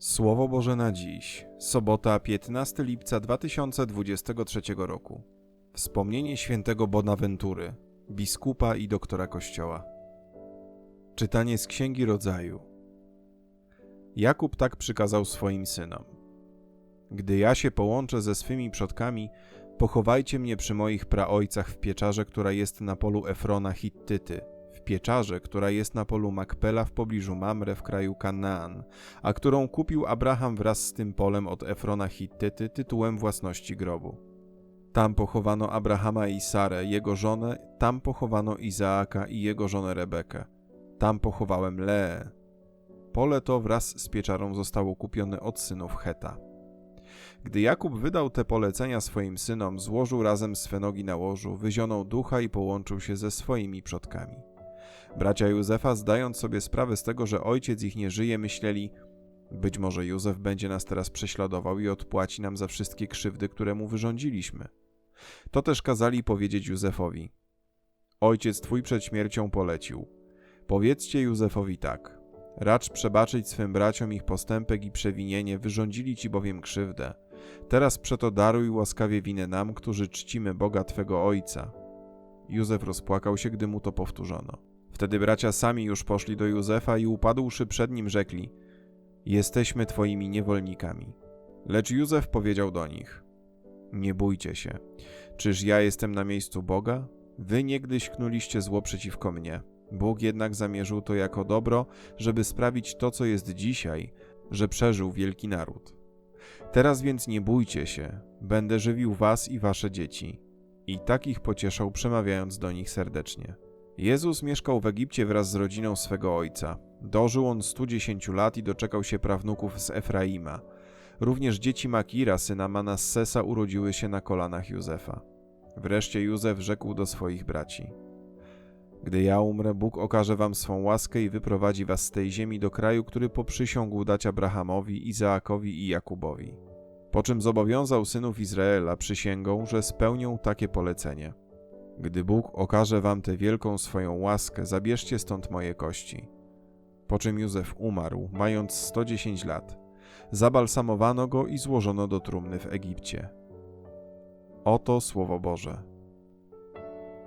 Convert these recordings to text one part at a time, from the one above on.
Słowo Boże na dziś, sobota 15 lipca 2023 roku. Wspomnienie świętego Bonaventury, biskupa i doktora Kościoła. Czytanie z Księgi Rodzaju. Jakub tak przykazał swoim synom. Gdy ja się połączę ze swymi przodkami, pochowajcie mnie przy moich praojcach w pieczarze, która jest na polu Efrona Hittyty, pieczarze, która jest na polu Makpela w pobliżu Mamre w kraju Kanaan, a którą kupił Abraham wraz z tym polem od Efrona Hittyty tytułem własności grobu. Tam pochowano Abrahama i Sarę, jego żonę, tam pochowano Izaaka i jego żonę Rebekę. Tam pochowałem Leę. Pole to wraz z pieczarą zostało kupione od synów Heta. Gdy Jakub wydał te polecenia swoim synom, złożył razem swe nogi na łożu, wyzionął ducha i połączył się ze swoimi przodkami. Bracia Józefa, zdając sobie sprawę z tego, że ojciec ich nie żyje, myśleli: Być może Józef będzie nas teraz prześladował i odpłaci nam za wszystkie krzywdy, które mu wyrządziliśmy. To też kazali powiedzieć Józefowi: Ojciec twój przed śmiercią polecił. Powiedzcie Józefowi tak: Racz przebaczyć swym braciom ich postępek i przewinienie, wyrządzili ci bowiem krzywdę. Teraz przeto daruj łaskawie winę nam, którzy czcimy Boga twego ojca. Józef rozpłakał się, gdy mu to powtórzono. Wtedy bracia sami już poszli do Józefa i upadłszy przed nim rzekli: Jesteśmy twoimi niewolnikami. Lecz Józef powiedział do nich: Nie bójcie się. Czyż ja jestem na miejscu Boga? Wy niegdyś knuliście zło przeciwko mnie. Bóg jednak zamierzył to jako dobro, żeby sprawić to, co jest dzisiaj, że przeżył wielki naród. Teraz więc nie bójcie się, będę żywił was i wasze dzieci. I tak ich pocieszał, przemawiając do nich serdecznie. Jezus mieszkał w Egipcie wraz z rodziną swego ojca. Dożył on 110 lat i doczekał się prawnuków z Efraima. Również dzieci Makira, syna Manassesa, urodziły się na kolanach Józefa. Wreszcie Józef rzekł do swoich braci: Gdy ja umrę, Bóg okaże wam swą łaskę i wyprowadzi was z tej ziemi do kraju, który poprzysiągł dać Abrahamowi, Izaakowi i Jakubowi. Po czym zobowiązał synów Izraela przysięgą, że spełnią takie polecenie. Gdy Bóg okaże wam tę wielką swoją łaskę, zabierzcie stąd moje kości. Po czym Józef umarł, mając 110 lat. Zabalsamowano go i złożono do trumny w Egipcie. Oto Słowo Boże.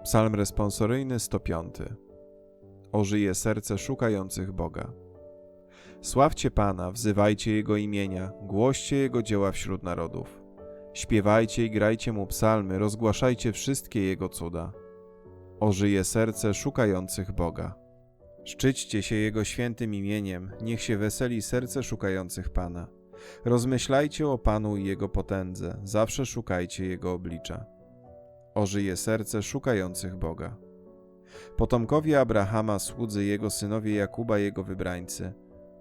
Psalm responsoryjny 105. Ożyje serce szukających Boga. Sławcie Pana, wzywajcie Jego imienia, głoście Jego dzieła wśród narodów. Śpiewajcie i grajcie Mu psalmy, rozgłaszajcie wszystkie Jego cuda. Ożyje serce szukających Boga. Szczyćcie się Jego świętym imieniem, niech się weseli serce szukających Pana. Rozmyślajcie o Panu i Jego potędze, zawsze szukajcie Jego oblicza. Ożyje serce szukających Boga. Potomkowie Abrahama, słudzy Jego synowie Jakuba, Jego wybrańcy.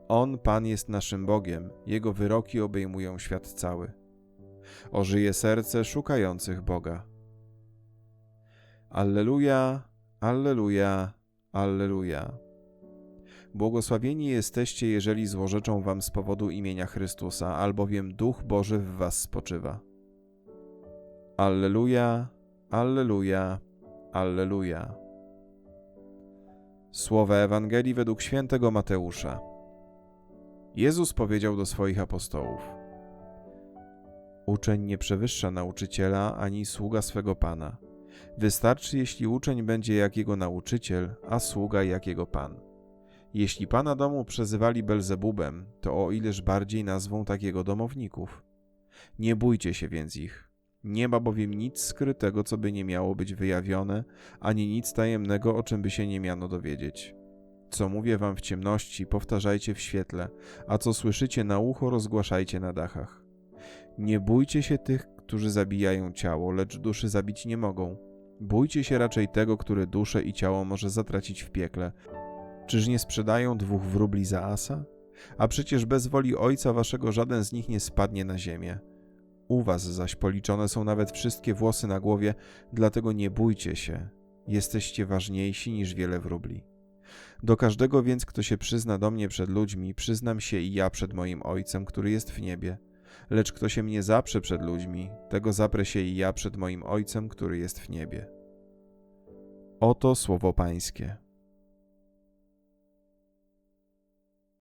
On, Pan, jest naszym Bogiem, Jego wyroki obejmują świat cały. Ożyje serce szukających Boga. Alleluja, Alleluja, Alleluja. Błogosławieni jesteście, jeżeli złorzeczą wam z powodu imienia Chrystusa, albowiem Duch Boży w was spoczywa. Alleluja, Alleluja, Alleluja. Słowa Ewangelii według świętego Mateusza. Jezus powiedział do swoich apostołów: Uczeń nie przewyższa nauczyciela ani sługa swego pana. Wystarczy, jeśli uczeń będzie jak jego nauczyciel, a sługa jak jego pan. Jeśli pana domu przezywali Belzebubem, to o ileż bardziej nazwą takiego domowników. Nie bójcie się więc ich. Nie ma bowiem nic skrytego, co by nie miało być wyjawione, ani nic tajemnego, o czym by się nie miano dowiedzieć. Co mówię wam w ciemności, powtarzajcie w świetle, a co słyszycie na ucho, rozgłaszajcie na dachach. Nie bójcie się tych, którzy zabijają ciało, lecz duszy zabić nie mogą. Bójcie się raczej tego, który duszę i ciało może zatracić w piekle. Czyż nie sprzedają dwóch wróbli za asa? A przecież bez woli ojca waszego żaden z nich nie spadnie na ziemię. U was zaś policzone są nawet wszystkie włosy na głowie, dlatego nie bójcie się. Jesteście ważniejsi niż wiele wróbli. Do każdego więc, kto się przyzna do mnie przed ludźmi, przyznam się i ja przed moim Ojcem, który jest w niebie. Lecz kto się mnie zaprze przed ludźmi, tego zaprę się i ja przed moim Ojcem, który jest w niebie. Oto słowo Pańskie.